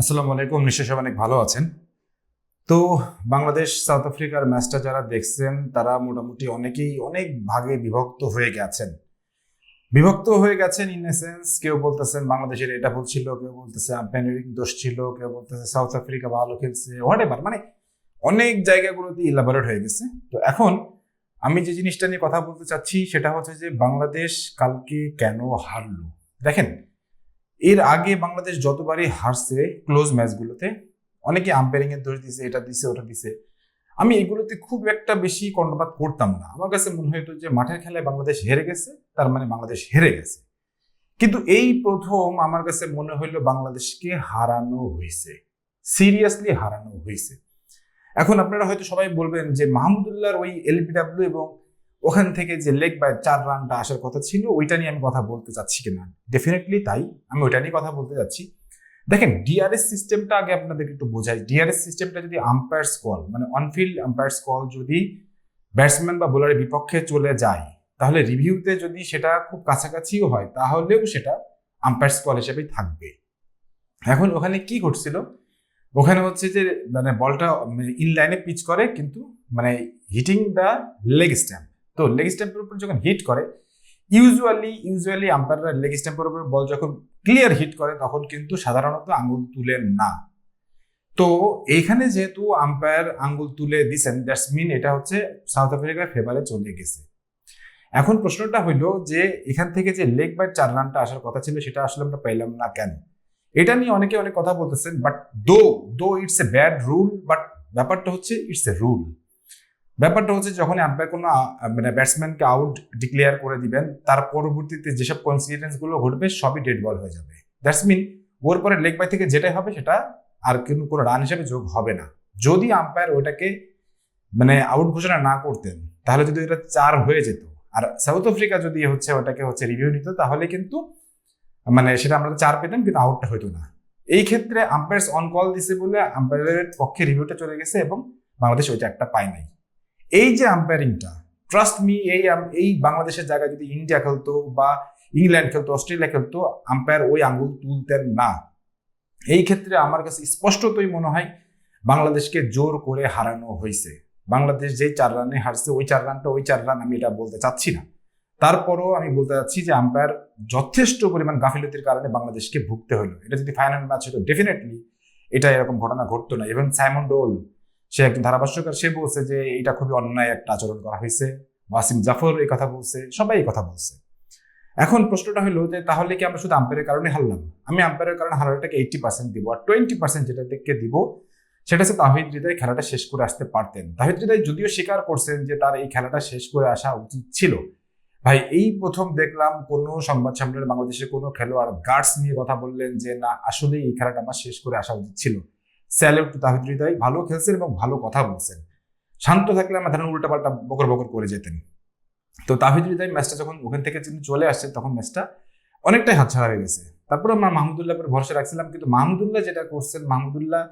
আসসালামু আলাইকুম নিশ্চয় অনেক ভালো আছেন। তো বাংলাদেশ, সাউথ আফ্রিকার ম্যাচটা যারা দেখছেন, তারা মোটামুটি অনেকেই অনেক ভাগে বিভক্ত হয়ে গেছেন। বিভক্ত হয়ে গেছেন ইন সেন্স কেউ বলতেছেন বাংলাদেশের এটা ভুল ছিল, কেউ বলতেছে আম্পায়ারিং দোষ ছিল, কেউ বলতেছে সাউথ আফ্রিকা ভালো খেলছে হোয়াট এভার মানে অনেক জায়গাগুলোতে ইলাবোরেট হয়ে গেছে। তো এখন আমি যে জিনিসটা নিয়ে কথা বলতে চাচ্ছি, সেটা হচ্ছে যে বাংলাদেশ কালকে কেন হারলো? দেখেন এর আগে বাংলাদেশ যতবারই হারছে ক্লোজ ম্যাচগুলোতে অনেকে আম্পায়ারিং এর দোষ দিছে, এটা দিছে, ওটা দিছে। আমি এগুলোতে খুব একটা বেশি কর্ণপাত করতাম না। আমার কাছে মনে হতো যে মাঠের খেলায় বাংলাদেশ হেরে গেছে, তার মানে বাংলাদেশ হেরে গেছে। কিন্তু এই প্রথম আমার কাছে মনে হইল বাংলাদেশকে হারানো হয়েছে সিরিয়াসলি হারানো হয়েছে এখন আপনারা হয়তো সবাই বলবেন যে মাহমুদুল্লাহর ওই এলবিডাব্লিউ এবং ওখান থেকে যে লেগ বাই চার রানটা আসার কথা ছিল, ওইটা নিয়ে আমি কথা বলতে চাচ্ছি কিনা ডেফিনেটলি তাই। আমি ওইটা নিয়ে কথা বলতে চাচ্ছি দেখেন ডিআরএস সিস্টেমটা আগে আপনাদেরকে একটু বোঝাই। ডিআরএস সিস্টেমটা যদি আম্পায়ার্স কল মানে অনফিল্ড আম্পায়ার্স কল যদি ব্যাটসম্যান বা বোলারের বিপক্ষে চলে যায়, তাহলে রিভিউতে যদি সেটা খুব কাছাকাছিও হয়, তাহলেও সেটা আম্পায়ার্স কল হিসেবেই থাকবে। এখন ওখানে কি ঘটছিল? ওখানে হচ্ছে যে মানে বলটা ইনলাইনে পিচ করে, কিন্তু মানে হিটিং দ্য লেগ স্ট্যাম্প তো লেগ স্ট্যাম্পের উপর যখন হিট করে ইউজুয়ালি ইউজুয়ালি আম্পায়াররা লেগ স্ট্যাম্পের উপর বল যখন ক্লিয়ার হিট করে, তখন কিন্তু সাধারণত আঙ্গুল তুলেন না। তো এইখানে যেহেতু আম্পায়ার আঙ্গুল তুলে দিছেন দ্যাটস মিন এটা হচ্ছে সাউথ আফ্রিকার ফেভারে চলে গেছে। এখন প্রশ্নটা হইল যে এখান থেকে যে লেগ বাই চার রানটা আসার কথা ছিল, সেটা আসলে আমরা পাইলাম না কেন? এটা নিয়ে অনেকে অনেক কথা বলতেছেন but though though it's a bad rule but ব্যাপারটা হচ্ছে ইটস এ রুল ব্যাপারটা হচ্ছে যখন আম্পায়ার কোনো মানে ব্যাটসম্যানকে আউট ডিক্লেয়ার করে দিবেন, তার পরবর্তীতে যেসব কনসিডেন্সগুলো ঘটবে, সবই ডেড বল হয়ে যাবে। দ্যাটস মিন ওর পরে লেগ বাই থেকে যেটাই হবে সেটা আর কিন্তু কোনো রান হিসেবে যোগ হবে না। যদি আম্পায়ার ওটাকে মানে আউট ঘোষণা না করতেন, তাহলে যদি এটা চার হয়ে যেত। আর সাউথ আফ্রিকা যদি হচ্ছে, ওটাকে হচ্ছে রিভিউ নিত, তাহলে কিন্তু মানে সেটা আমরা চার পেতাম, কিন্তু আউটটা হইতো না। এই ক্ষেত্রে আম্পায়ার্স অন কল দিছে বলে আম্পায়ারের পক্ষে রিভিউটা চলে গেছে এবং বাংলাদেশ ওইটা একটা পায় নাই। এই যে আম্পায়ারিংটা ট্রাস্ট মি এই এই বাংলাদেশের জায়গায় যদি ইন্ডিয়া খেলতো বা ইংল্যান্ড খেলতো অস্ট্রেলিয়া খেলতো আম্পায়ার ওই আঙ্গুল তুলতেন না। এই ক্ষেত্রে আমার কাছে স্পষ্টতই মনে হয় বাংলাদেশকে জোর করে হারানো হয়েছে। বাংলাদেশ যে চার রানে হারছে, ওই চার রানটা, ওই চার রান আমি এটা বলতে চাচ্ছি না। তারপরও আমি বলতে চাচ্ছি যে আম্পায়ার যথেষ্ট পরিমাণ গাফিলতির কারণে বাংলাদেশকে ভুগতে হলো। এটা যদি ফাইনাল ম্যাচ হতো ডেফিনেটলি এটা এরকম ঘটনা ঘটতো না। এবং সাইমন ডোল সে একজন ধারাভাষ্যকার, সে বলছে যে এটা খুবই অন্যায় একটা আচরণ করা হয়েছে। ওয়াসিম জাফর এই কথা বলছে, সবাই এই কথা বলছে। এখন প্রশ্নটা হলো যে তাহলে কি আমরা শুধু আম্পায়ারের কারণে হারলাম? আমি আম্পায়ারের কারণে হারাটাকে এইটটি পার্সেন্ট দিব আর টোয়েন্টি পার্সেন্ট যেটা থেকে দিব, সেটা হচ্ছে তাহিদ হৃদয় খেলাটা শেষ করে আসতে পারতেন। তাহিদ হৃদয় যদিও স্বীকার করছেন যে তার এই খেলাটা শেষ করে আসা উচিত ছিল। ভাই, এই প্রথম দেখলাম কোনো সংবাদ সম্মেলনে বাংলাদেশের কোনো খেলোয়াড় গার্ডস নিয়ে কথা বললেন যে, না আসলে এই খেলাটা আমার শেষ করে আসা উচিত ছিল। স্যালুট টু তাহিদ হৃদয়, ভালো খেলছেন এবং ভালো কথা বলছেন। শান্ত থাকলে আমার ধরেন উল্টাপাল্টা বকর বকর করে যেতেন। তো তাহিদ হৃদয় ম্যাচটা যখন ওখান থেকে তিনি চলে আসছে তখন ম্যাচটা অনেকটাই হাতছাড়া হয়ে গেছে। তারপরে আমরা মাহমুদুল্লাহ পর ভরসা রাখছিলাম, কিন্তু মাহমুদুল্লাহ যেটা করছেন, মাহমুদুল্লাহ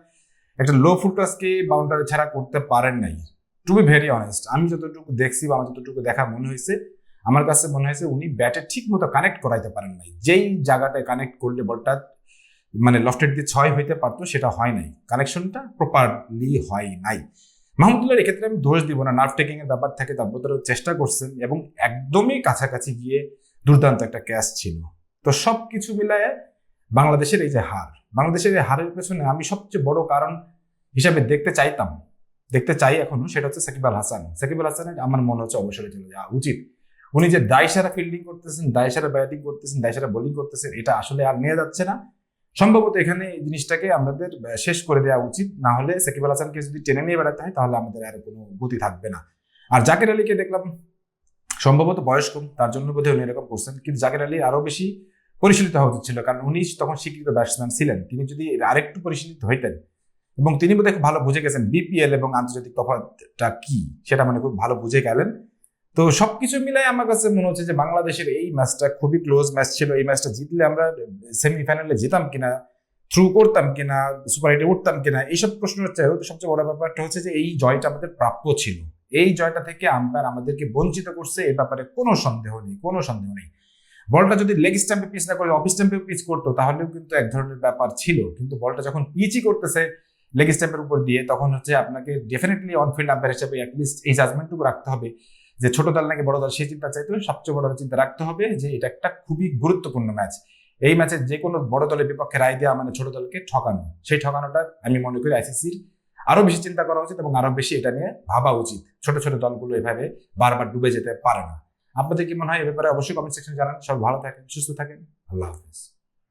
একটা লো ফুটাসকে বাউন্ডারি ছাড়া করতে পারেন নাই। টু বি ভেরি অনেস্ট আমি যতটুকু দেখছি বা আমার যতটুকু দেখা মনে হয়েছে, আমার কাছে মনে হয়েছে উনি ব্যাটে ঠিক মতো কানেক্ট করাইতে পারেন নাই। যেই জায়গাটায় কানেক্ট করলে বলটা মানে লফটের দিয়ে ছয় হইতে পারতো, সেটা হয় নাই। কানেকশনটা প্রপারলি হয় নাই। মাহমুদুল্লাহর এক্ষেত্রে আমি দোষ দিব না। নার্ভ টেকিং এর ব্যাপার থাকে তারপর তারা চেষ্টা করছেন এবং একদমই কাছাকাছি গিয়ে দুর্দান্ত একটা ক্যাচ ছিল। তো সব কিছু মিলায় বাংলাদেশের এই যে হার, বাংলাদেশের এই হারের পেছনে আমি সবচেয়ে বড় কারণ হিসাবে দেখতে চাইতাম, দেখতে চাই এখনও, সেটা হচ্ছে সাকিব আল হাসান। সাকিব আল হাসানের আমার মনে হচ্ছে অবসরে চলে যাওয়া উচিত। উনি যে দায়সারা ফিল্ডিং করতেছেন, দায়সারা ব্যাটিং করতেছেন, দায়সারা বোলিং করতেছেন, এটা আসলে আর নিয়ে যাচ্ছে না। সম্ভবত এখানে এই জিনিসটাকে আমাদের শেষ করে দেওয়া উচিত। না হলে সাকিব আল হাসানকে যদি টেনে নিয়ে বেড়াতে হয়, তাহলে আমাদের আর কোনো গতি থাকবে না। আর জাকের আলীকে দেখলাম, সম্ভবত বয়স কম, তার জন্য বোধহয় উনি এরকম করছেন। কিন্তু জাকের আলী আরও বেশি পরিশীলিত হওয়া উচিত ছিল। কারণ উনি তখন স্বীকৃত ব্যাটসম্যান ছিলেন। তিনি যদি আরেকটু পরিশীলিত হইতেন, এবং তিনি বোধহয় ভালো বুঝে গেছেন বিপিএল এবং আন্তর্জাতিক তফাৎটা কি, সেটা মানে খুব ভালো বুঝে গেলেন। তো সবকিছু মিলাই আমার কাছে মনে হচ্ছে যে বাংলাদেশের এই ম্যাচটা খুবই ক্লোজ ম্যাচ ছিল। এই ম্যাচটা জিতলে আমরা সেমিফাইনালে যেতাম কিনা, থ্রু করতাম কিনা, সুপার এইটে উঠতাম কিনা, এইসব প্রশ্ন হচ্ছে। সবচেয়ে বড় ব্যাপারটা হচ্ছে যে এই জয়টা আমাদের প্রাপ্য ছিল। এই জয়টা থেকে আম্পায়ার আমাদেরকে বঞ্চিত করছে এ ব্যাপারে কোনো সন্দেহ নেই, কোনো সন্দেহ নেই। বলটা যদি লেগ স্ট্যাম্পে পিচ না করে অফ স্ট্যাম্পে পিচ করতো, তাহলেও কিন্তু এক ধরনের ব্যাপার ছিল। কিন্তু বলটা যখন পিচই করতেছে লেগ স্ট্যাম্পের উপর দিয়ে, তখন হচ্ছে আপনাকে ডেফিনেটলি অনফিল্ড আম্পায়ার হিসেবে অ্যাটলিস্ট এই জাজমেন্টটুকু রাখতে হবে। যে ছোট দল নাকি বড় দল, সেই চিন্তা চাইতে হবে সবচেয়ে বড় চিন্তা রাখতে হবে যে এটা একটা খুবই গুরুত্বপূর্ণ ম্যাচ এই ম্যাচে যে কোনো বড় দলের বিপক্ষে রায় দেওয়া মানে ছোট দলকে ঠকানো। সেই ঠকানোটা আমি মনে করি আইসিসির আরও বেশি চিন্তা করা উচিত এবং আরও বেশি এটা নিয়ে ভাবা উচিত। ছোট ছোট দলগুলো এভাবে বারবার ডুবে যেতে পারে না। আপনাদের কি মনে হয় এ ব্যাপারে অবশ্যই কমেন্ট সেকশনে জানান। সব ভালো থাকেন, সুস্থ থাকেন। আল্লাহ হাফিজ।